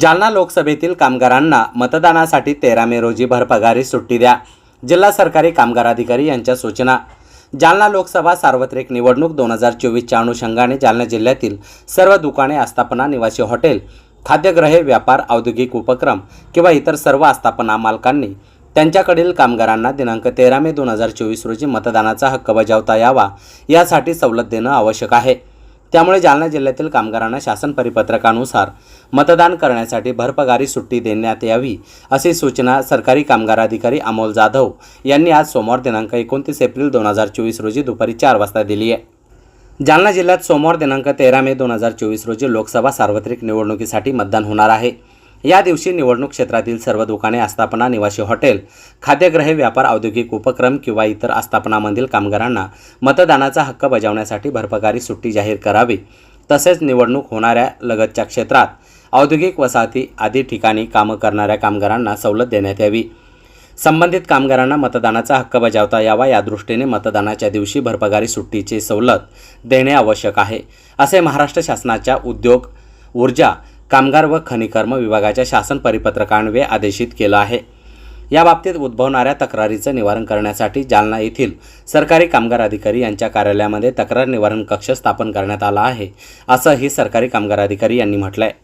जालना लोकसभेतील कामगारांना मतदानासाठी तेरा मे रोजी भरपगारी सुट्टी द्या. जिल्हा सरकारी कामगार अधिकारी यांच्या सूचना. जालना लोकसभा सार्वत्रिक निवडणूक दोन हजार चोवीसच्या अनुषंगाने जालना जिल्ह्यातील सर्व दुकाने आस्थापना निवासी हॉटेल खाद्यगृहे व्यापार औद्योगिक उपक्रम किंवा इतर सर्व आस्थापना मालकांनी त्यांच्याकडील कामगारांना दिनांक तेरा मे दोन हजार चोवीस रोजी मतदानाचा हक्क बजावता यावा. यासाठी सवलत देणं आवश्यक आहे. त्यामुळे जालना जिल्ह्यातील कामगारांना शासन परिपत्रकानुसार मतदान करण्यासाठी भरपगारी सुट्टी देण्यात यावी अशी सूचना सरकारी कामगार अधिकारी अमोल जाधव यांनी आज सोमवार दिनांक एकोणतीस एप्रिल दोन हजार चोवीस रोजी दुपारी चार वाजता दिली आहे. जालना जिल्ह्यात सोमवार दिनांक तेरा मे दोन हजार चोवीस रोजी लोकसभा सार्वत्रिक निवडणुकीसाठी मतदान होणार आहे. या दिवशी निवडणूक क्षेत्रातील सर्व दुकाने आस्थापना निवासी हॉटेल खाद्यगृहे व्यापार औद्योगिक उपक्रम किंवा इतर आस्थापनामधील कामगारांना मतदानाचा हक्क बजावण्यासाठी भरपकारी सुट्टी जाहीर करावी. तसेच निवडणूक होणाऱ्या लगतच्या क्षेत्रात औद्योगिक वसाहती आदी ठिकाणी कामं करणाऱ्या कामगारांना सवलत देण्यात यावी. संबंधित कामगारांना मतदानाचा हक्क बजावता यावा या दृष्टीने मतदानाच्या दिवशी भरपगारी सुट्टीची सवलत देणे आवश्यक आहे. असे महाराष्ट्र शासनाच्या उद्योग ऊर्जा कामगार व खनिकर्म विभागाच्या शासन परिपत्रकान्वये आदेशित केलं आहे. याबाबतीत उद्भवणाऱ्या तक्रारीचं निवारण करण्यासाठी जालना येथील सरकारी कामगार अधिकारी यांच्या कार्यालयामध्ये तक्रार निवारण कक्ष स्थापन करण्यात आला आहे असंही सरकारी कामगार अधिकारी यांनी म्हटलं आहे